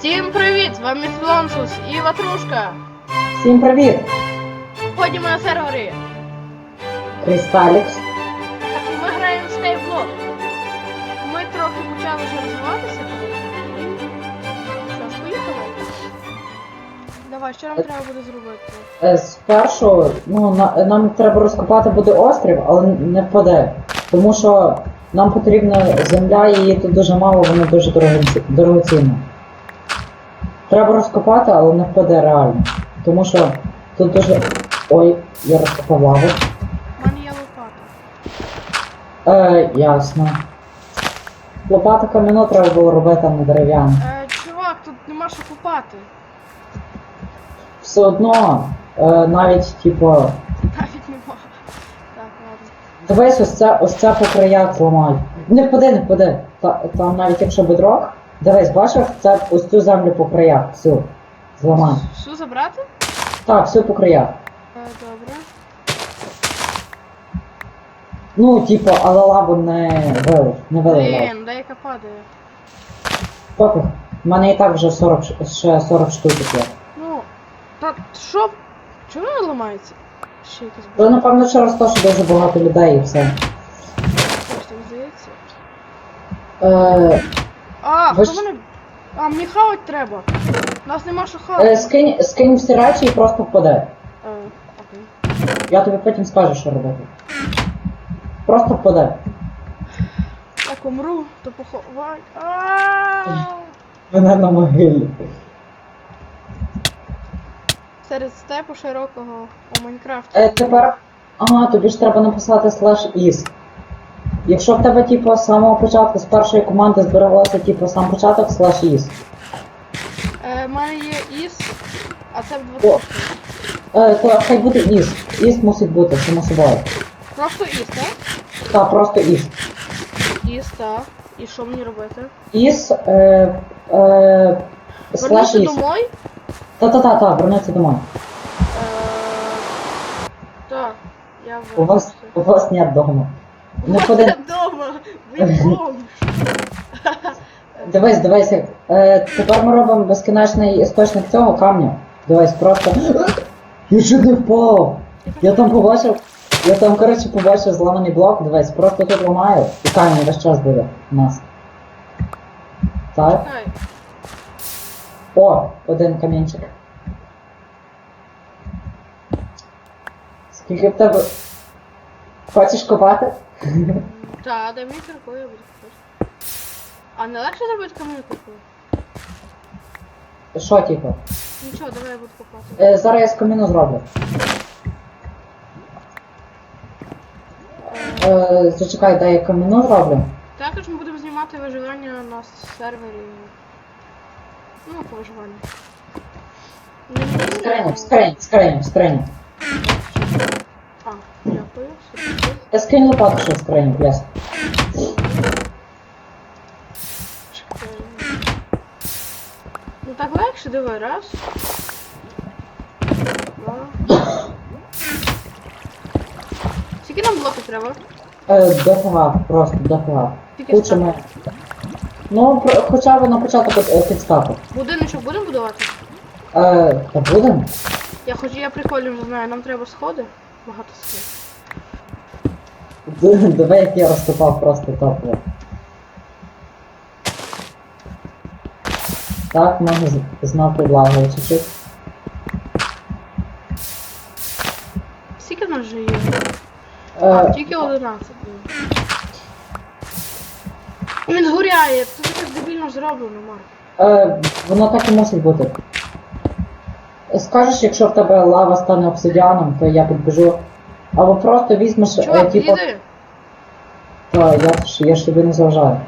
Всім привіт! З вами Флонсус і Ватрушка. Всім привіт! Ходімо на сервері. Кристалікс. Так, ми граємо в Skyblock. Ми трохи почали вже розвиватися. Що ж, поїхали? Давай, що нам треба буде зробити? Е, Спершу ну, на, нам треба розкопати буде острів, але не впаде. Тому що нам потрібна земля, і її тут дуже мало, вона дуже дорогоці- дорогоцінна. Треба розкопати, але не впаде реально. Тому що тут дуже. Ой, я розкопав лаву. У мене є лопата. Е, ясно. Лопата кам'яну треба було робити, а не дерев'яну. Е, чувак, тут нема що купати. Все одно, е, навіть, типу, Навіть нема. Так, ладно. Дивись, ось це, ось це по краях зламай. Не впади, не впади. Та, там навіть якщо бедрок, дивись, бачиш, це ось цю землю по краях, всю. Зламай. Всю забрати? Так, всю по краях. Е, добре. Ну, типу, але лаву не вилив, не вилив лаву. Блін, деяка падає. Поки. В мене і так вже 40, ш- ще 40 штук є. Ну, та що? Чому вона ламається? Ще якась То була. напевно через те, що дуже багато людей і все. Ось так здається. Е, А, хто мене. А, мені хавать треба. У нас нема що хавати. е, скинь, скинь всі речі і просто впаде. Е, окей. Я тобі потім скажу, що робити. Просто впаде. Так умру, то поховай. А Мене на могилі. Серед степу широкого у Майнкрафті. Е, тепер. Ага, тобі ж треба написати слеш із. Якщо в тебе, типу, з самого початку, з першої команди збереглося, типу, сам початок слеш із. Е, в мене є іс, а це в О. 20. Е, то хай буде із. Із мусить бути, само собою. Просто іс, так? Та, просто із. Іс, так. І що мені робити? Із. Е, е, слеш із. домой? Та-та-та-та, вернеться домой. Е, так, я У вас, у вас нет дому. Не Вот ходи. я дома, ви бомж. Дивись, дивись. Е, тепер ми робимо безкінечний істочник цього камня. Дивись, просто. Я чуть не впав. Я там побачив. Я там, коротше, побачив зламаний блок, дивись, просто тут ламаю, і камінь весь час буде у нас. Так. О, один камінчик. Скільки в тебе. Хочеш копати? Та, дай мені кирку, я буду купити. А не легше зробити камінь кирку? Що, типу? Нічого, давай я буду купати. Е, зараз я з каміну зроблю. Е, зачекай, дай я каміну зроблю. Також ми будемо знімати виживання на сервері. Ну, по виживанню. Скриня, скриня, скриня, скриня. А, дякую. супер. Я скинь лопату ще в скриню, пляс. Ну так легше, диви, раз. Два. Скільки нам блоків треба? Е, дофіга, просто дофіга. Скільки Куча ми. Ну, про- хоча б на початок е, підставку. Будиночок будемо будувати? Е, та будемо? Я хоч я прикольно вже знаю, нам треба сходи. Багато сходів. Д- Диви, як я розкопав просто топло. Так, можна з- знов підлагою чуть-чуть. Скільки нас вже є? А, Е, тільки 11. Він згоряє, це так дебільно зроблено, Марк. Е, воно так і мусить бути. Скажеш, якщо в тебе лава стане обсидіаном, то я підбіжу. Або просто візьмеш, е, Чувак, типу, підійди. Та я ж я ж тобі не заважаю.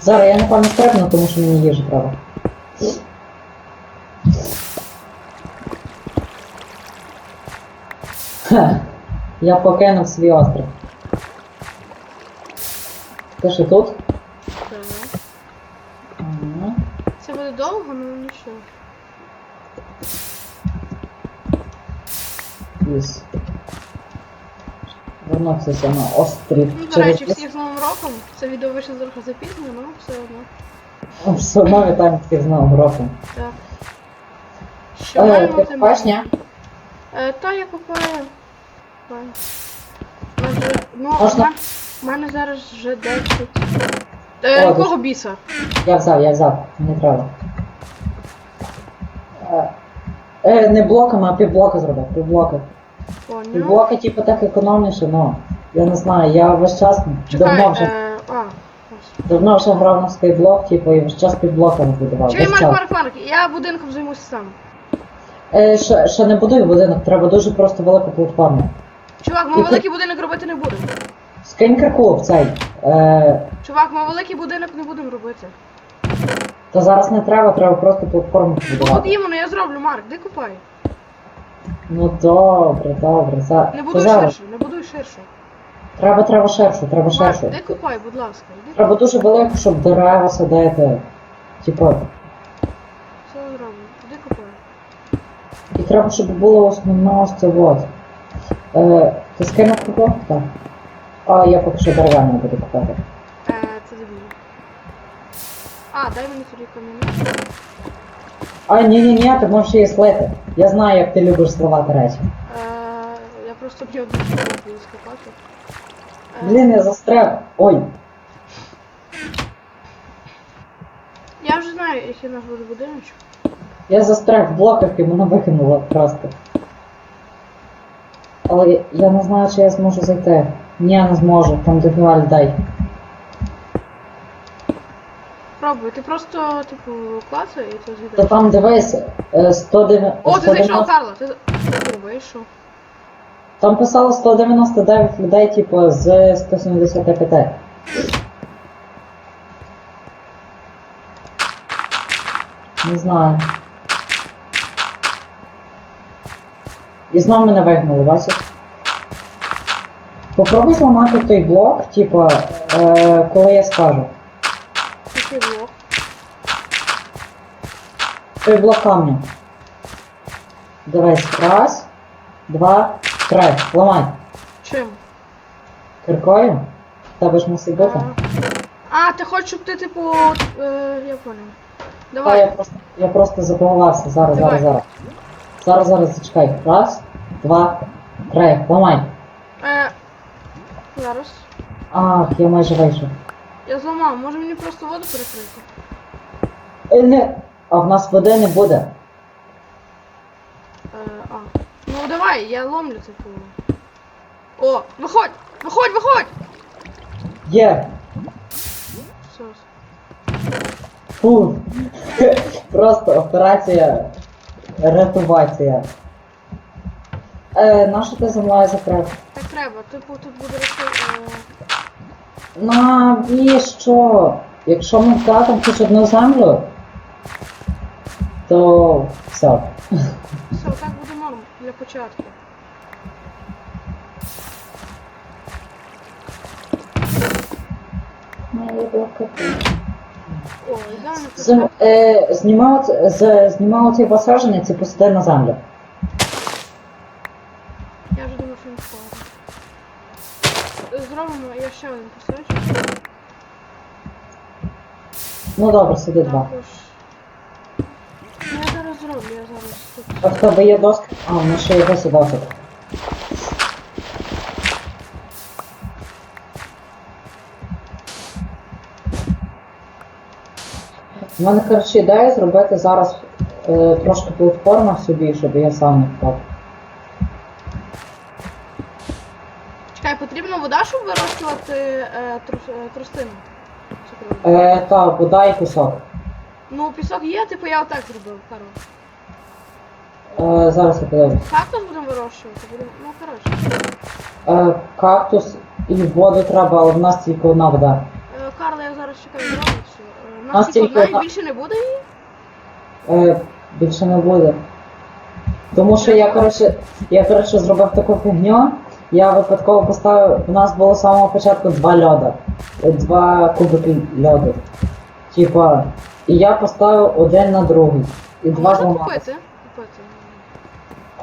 Зараз я напевно стрибну, тому що мені їжі треба. Хе, я покинув свій острів. Ти що тут? Ага. Це буде довго, ну нічого. Із. Вернутися на острів. Ну, до речі, всіх з Новим роком. Це відео вийшло трохи запізнено, але все одно. Ну, Все одно вітаємо всіх з Новим роком. Так. Що Е, маємо ти тим купаєш. Е, та я купаю. У Ну, Можна? в мене зараз вже 10. Е, О, якого біса? Я взяв, я взяв, не треба. Е, е, не блоками, а півблока зробив, півблока. Поняв. Півблока, типу, так економніше, ну. Я не знаю, я весь час Чекай, давно вже, е, а, давно вже грав на скайблок, типу, і весь час півблоками будував. Чекай, Весь Марк, час. Марк, Марк, я будинком займуся сам. Е, ще, ще не будуй будинок, треба дуже просто велику платформу. Чувак, ми Ти- великий будинок робити не будемо. Скинь кирку в цей. Е, Чувак, ми великий будинок не будемо робити. то зараз не треба, треба просто платформу Ну от іменно я зроблю, Марк, де купай? Ну добре, добре. За... Не то будуй зараз. ширше, не будуй ширше. Треба, треба ширшу, треба Марк, ширшу. де купай, будь ласка, іди. Треба дуже велику, щоб дерева садити. Типу, Все зроблю. Де купай? і треба, щоб було основне ось це от. Е, ти скинув купив? Так. А я поки що дерев'яне буду купити. Е, це дебіль. А, дай мені тоді камінь. А, ні, ні, ні, ти можеш її слити. Я знаю, як ти любиш сливати речі. Е, я просто б не одну буду скопати. Е, Блін, я застряг. Ой. Я вже знаю, який наш буде будиночок. Я застряг в блоках і мене викинуло просто. Але я, не знаю, чи я зможу зайти. Ні, я не зможу, там дофіга людей. Пробуй, ти просто, типу, клацай і це То з'їдаєш. там дивись, е, 109... О, ти зайшов, 190 ти ти вийшов. Там писало 199 людей, типу, з 175. Не знаю. І знов мене вигнали, бачиш? Попробуй зламати той блок, типу, е, коли я скажу. Який блок? Той блок камня. Дивись, раз, два, три. Ламай. Чим? Киркою? Тебе ж мусить бути. А, А, ти хочеш, щоб ти, типу, е, я понял. Та я Давай. просто, я просто забагувався. Зараз, Давай. зараз, зараз. Зараз, зараз, зачекай. Раз, два, три. Ламай. Е, зараз. Ах, я майже вийшов. Я зламав, може мені просто воду перекрити? Е, не. А в нас води не буде. Е, а. Ну давай, я ломлю, типу. О, виходь! Виходь, виходь! Є. Все. Фу. Просто операція. Ретувація. Е, нащо ти за мною закрив? Так треба, типу тут буде рости. Е... Навіщо? Якщо ми втратимо хоч одну землю, то все. Все, так буде норм для початку. О, ідеально З, початку. е, знімав, ц- з, цей посадженець і посадив на землю. Я вже думав, що він впав. Зробимо, я ще один посаджу. Ну добре, сиди два. Також. Ну, я зараз зроблю, я зараз тут. А в тебе є доска? А, в нас ще є досі досить. У мене, коротше, ідея зробити зараз е, трошки платформа собі, щоб я сам не впав. Чекай, потрібна вода, щоб вирощувати е, трус, е? Е, та, вода і пісок. Ну, пісок є, типу я отак зробив, Карл. Е, зараз я подивлюсь. Кактус будемо вирощувати, будемо. Ну, коротше. Е, кактус і воду треба, але в нас тільки одна вода. Е, Карл, я зараз чекаю зробить. що, е, У нас тільки одна і більше не буде її? Е, більше не буде. Тому що я, коротше, я, коротше, зробив таку фігню. Я випадково поставив, у нас було з самого початку два льода. Е, Два кубики льоду. Типа, і я поставив один на другий. І два можна зламалися. купити? Купити.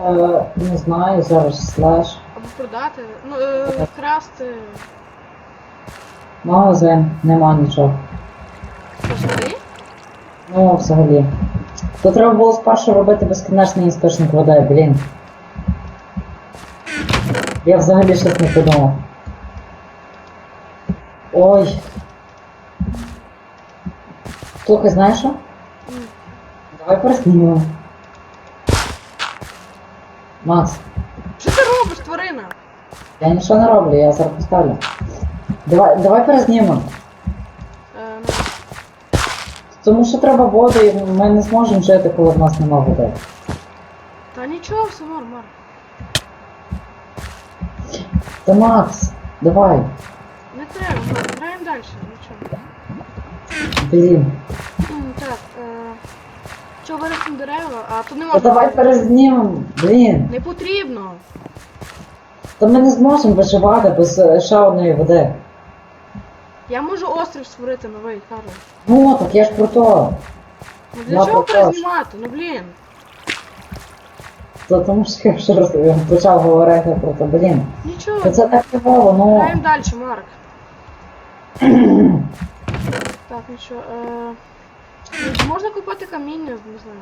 Е, не знаю, зараз слеш. Або продати. Ну, е, красти. Магазин, нема нічого. Взагалі? Ну, взагалі. То треба було спершу робити безкінечний істочник води, блін. Я взагалі щось не подумав. Ой. Слухай, знаєш що? Давай переснімемо. Макс, Що ти робиш, тварина? я нічого не роблю, я зараз поставлю. Давай, давай перезнімемо. Е, ну, Тому що треба воду, і ми не зможемо жити, коли в нас нема води. та нічого, все норм, Марк. Та Макс, давай. Не треба, Марк, граємо далі, нічого. Блін. Що виростемо дерева? А тут не Та можна. давай перезнімемо. Блін. Не потрібно. Та ми не зможемо виживати без е, ще одної води. Я можу острів створити новий, Карло. Ну, так я ж про то. Ну Я для чого перезнімати? Ну блін. То тому що я вже роз... почав говорити про то, блін. Нічого. Та це так типово, ну. Граємо далі, Марк. Так, ну що, е... Можна купити каміння, не знаю.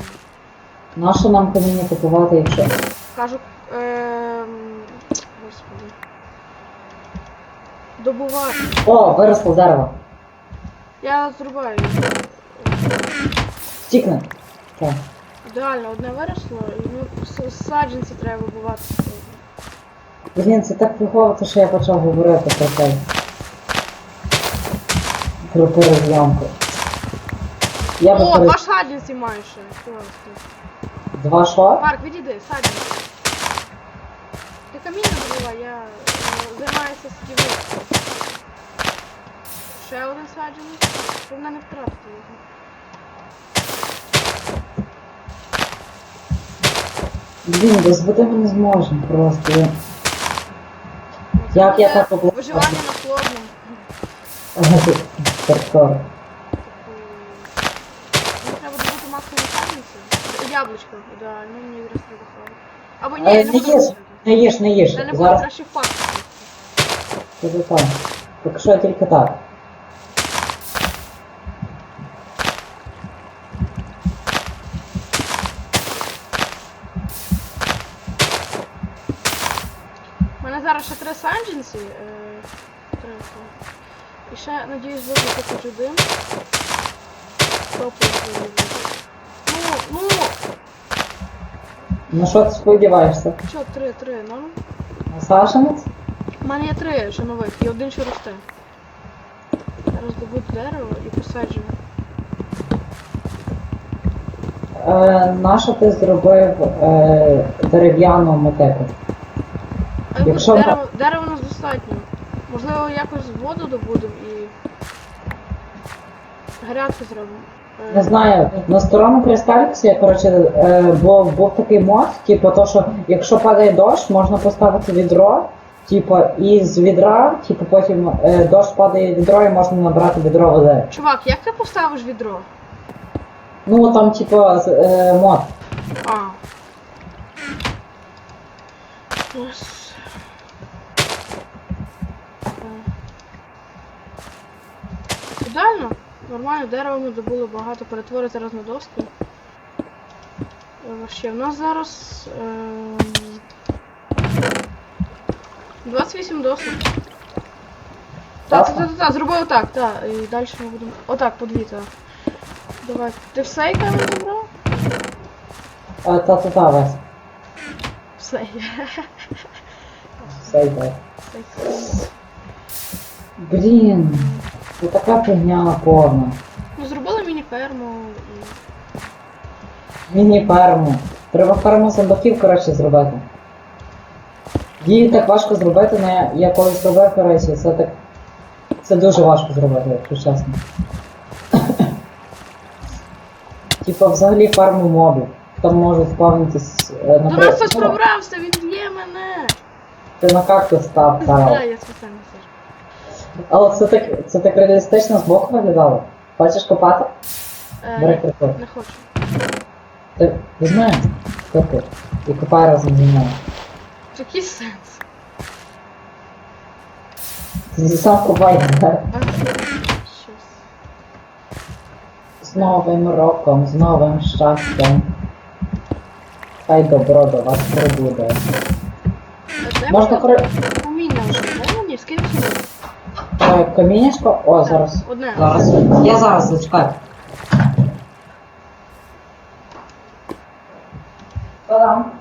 Нащо нам каміння купувати, якщо. Кажу, е... Господи. Добувати. О, виросло дерево. Я зрубаю. Стікне. Так. Ідеально, одне виросло, і ну, саджанці треба вибивати. Блін, це так фігово, що я почав говорити про це. Про перезйомку. Я О, два саджанці маєш ще. Класно. Два що? Марк, відійди, саджанці. Ти каміння добувай, я займаюся садівництвом. Ще один. Щоб мене не втратити його. Блін, без води ми не зможемо просто. Я- Як я так обла- Виживання на хлодному. Хардкор. саджанців. Яблучко, ідеально, мені якраз треба хавати. Або ні, Е, я не не буду. їж, не їж, не їж. Я не буду Зараз краще впасти. це там. Поки що тільки так. У мене зараз ще три сандженці. Е, три, так. І ще, надіюсь, вибити хоч один. Топливо вибити. На що ти сподіваєшся? що, три, три, ну. На саженець? У мене є три ще нових, і один ще росте. Зараз дерево і посаджу. Е, нащо ти зробив е, дерев'яну мотеку? А Якщо дерево, дерева у нас достатньо. Можливо, якось воду добудемо і грядки зробимо. Не знаю, на старому кристаліксі, коротше, е, був, був такий мод, типу, то, що якщо падає дощ, можна поставити відро, типу, і з відра, типу, потім е, дощ падає відро і можна набрати відро води. Чувак, як ти поставиш відро? Ну там, типу, е, мод. А. Ідеально. Нормально, дерево ми добули багато, перетворити зараз на доски. Е, Вообще, в нас зараз. ем, 28 досок. Так, так, так, так, зробив так, так. І далі ми будемо. Отак, по дві, так. Давай. Ти все яке не забрав? Е, Та-та-та, весь. Все. Все йде. Все. Блін, це така фігня повна. Ну, зробили міні-ферму і. Міні-ферму. Треба ферму зомбаків, коротше, зробити. Її так важко зробити, але я колись зробив, коротше, це так. Це дуже важко зробити, якщо чесно. Типа взагалі ферму мобів. Там можуть спавнитись е, До нас хтось ну, пробрався, він б'є мене! Ти на кактус став, Да, Карл. я спеціально все. Але це так, це так реалістично з боку виглядало. Хочеш копати? Бери Е, крикот. не хочу. Ти візьми крикот і копай разом зі мною. Який сенс? Сам купай. Щас. З Новим роком, з новим щастям. Хай добро до вас прибуде. А де Можна кори... Е, Камінечко. О, зараз. Одне. Зараз. Я зараз зачекаю. Та-дам.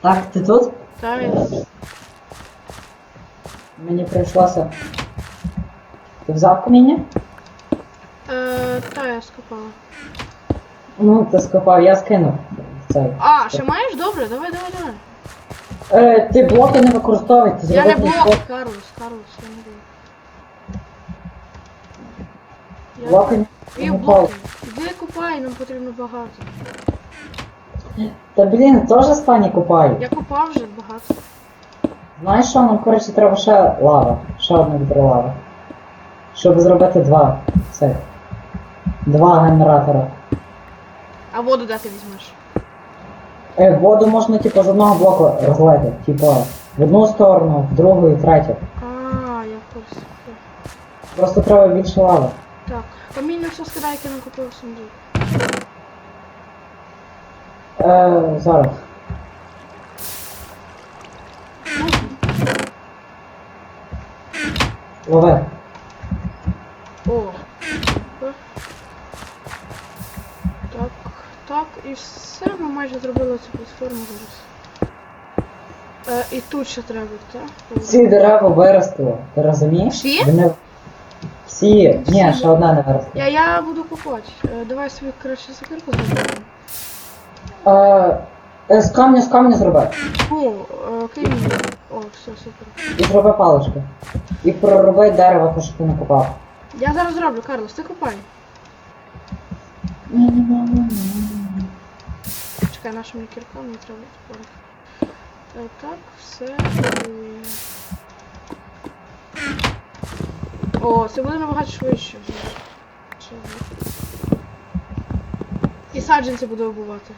Так, ти тут? Та він. Мені прийшлося. Ти взяв каміння? Я скопала. Ну, ти скопав, я скинув. Цей. А, ще маєш? Добре, давай, давай, давай. Е, ти блоки не використовуй, ти Я не зробив блок, Карлос, Карлос, я не блок. Я Блоки не блоки. Іди купай, нам потрібно багато. Та блін, теж стані купай. Я купав вже багато. Знаєш що, нам коротше треба ще лава. Ще одне відро лави. Щоб зробити два цих. Два генератора. А воду де ти візьмеш? Е, воду можна типу з одного блоку розлити. Типу, в одну сторону, в другу і третю. А, я в курсі. Просто треба більше лави. Так, каміння все скидай, яке нам купив сундук. Е, зараз. Лови. О. Так, так, і все, ми майже зробили цю платформу зараз. Е, і тут ще треба, так? Ці дерева виростили. Ти розумієш? Всі? Вони... Всі. Ні, ще одна не виросла. Я, я буду купувати. Е, давай собі краще сокирку зробимо. Е, е, з камня з камня зроби. О, е, кинь. О, все, супер. І зроби палички. І пророби дерево, те, що ти не купав. Я зараз зроблю, Карлос, ти купай. Чекай, нашим кіркам не треба. Е, Так, все. О, це буде набагато швидше. І саджанці буду вбивати.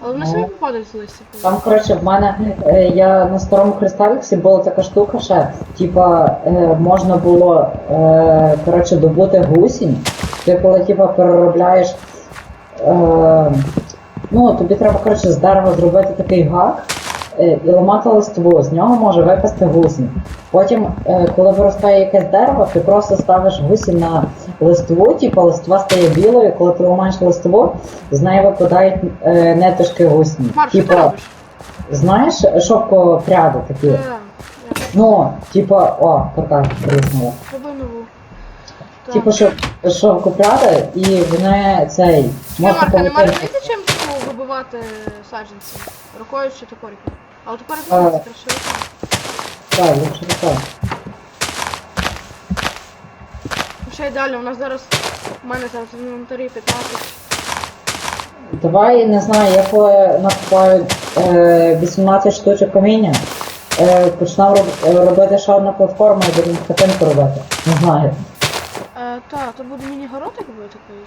Але вони Ну. самі попадають з листя. Там, коротше, в мене е, я на старому кристаліксі була така штука ще. Типа, е, можна було е, коротше, добути гусінь. Ти коли типа переробляєш. Е, ну, тобі треба, коротше, з дерева зробити такий гак е, і ламати листву. З нього може випасти гусінь. Потім, е, коли виростає якесь дерево, ти просто ставиш гусінь на листву, типу листва стає білою, коли ти ламаєш листву, з неї випадають е, нетишки гусні. Що ти Типа, робиш? Знаєш, шовкопряди такі. Так, я Ну, типа, о, роби нову. Так. Типа шов, шовкопряди, і вони цей можна Марка, не можеш знайти чим вибивати саджанці? Рукою чи топориком? Але топорик Е. не краще рукою. Так, якщо таке. Ще й далі, у нас зараз у мене зараз в інвентарі 15. Давай, не знаю, я коли накупаю е, 18 штучок каміння, е, починав роб, е, робити ще одну платформу і будемо хатинку робити. Не знаю. Е, так, то буде міні-город, якби такий.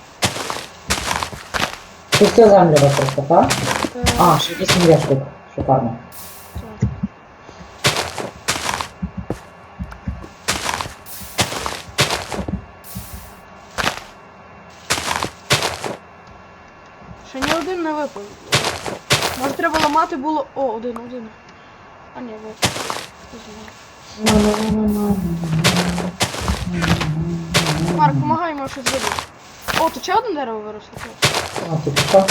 Ти всю землю використав, так? Е, А, ще 8 є штук. Шикарно. Ще ні один не випав. Може треба ламати було. О, один, один. А ні, випав. Марк, помагай йому щось зробити. О, тут ще одне дерево виросло. так. А, тільки що?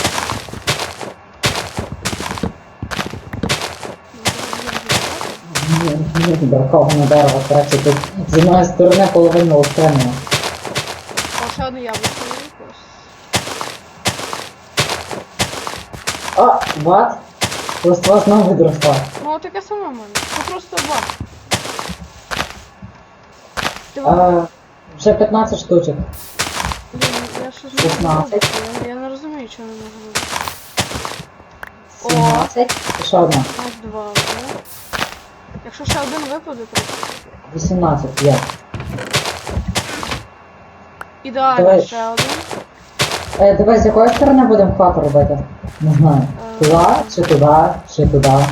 Ні, ні, Браковане дерево, коротше, тут з одної сторони половину отримано. О, ще одне яблуко випало. А, бат? Листва знову відросла. Ну, таке саме в мене. Це просто баг. Ти. А, вже 15 штучок. Блін, не 16. Я, я не розумію, чого не можу робити. О. 17. Ще одна. Два, да? Якщо ще один випаде, то... 18 є. Ідеально Давай. ще один. Е, давай, з якої сторони будемо хату робити? Не знаю. Е, Туди, чи туди, чи туди. Е,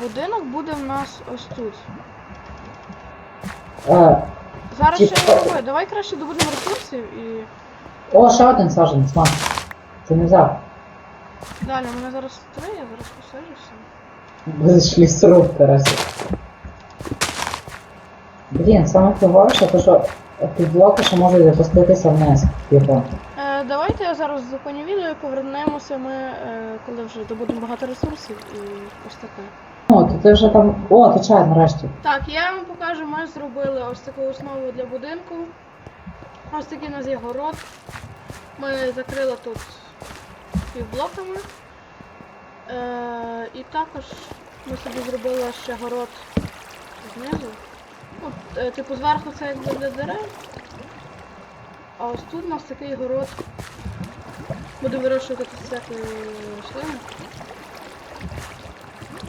будинок буде в нас ось тут. Е, Зараз ще не роби. Давай краще добудемо ресурсів і. о, ще один саджанець, мам. Ти не взяв. Далі, у мене зараз три, я зараз посаджуся. Будеш лісоруб, коротше. Блін, саме фіговіше, то що підблоки ще можуть запуститися вниз. Типу. Е, давайте я зараз зупиню відео і повернемося ми, е, коли вже добудемо багато ресурсів і ось таке. Ти вже там. О, ти нарешті. Так, я вам покажу, ми зробили ось таку основу для будинку. Ось такий у нас є город. Ми закрили тут півблоками. Е, і також ми собі зробили ще город знизу. Ну, типу зверху це якби для дерев. А ось тут у нас такий город. Буде вирощувати тут всякі рослини.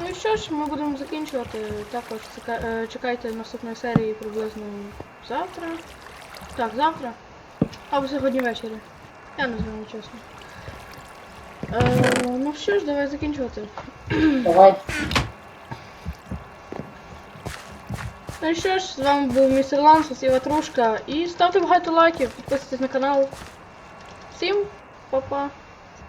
Ну і що ж, ми будемо закінчувати. Також е, чекайте наступної серії приблизно завтра. Так, завтра. Або сьогодні ввечері. Я не знаю, чесно. Е, ну що ж, давай закінчувати. Давай. Ну і що ж, з вами був містер Лансус і Ватрушка. І ставте багато лайків, підписуйтесь на канал. Всім па-па!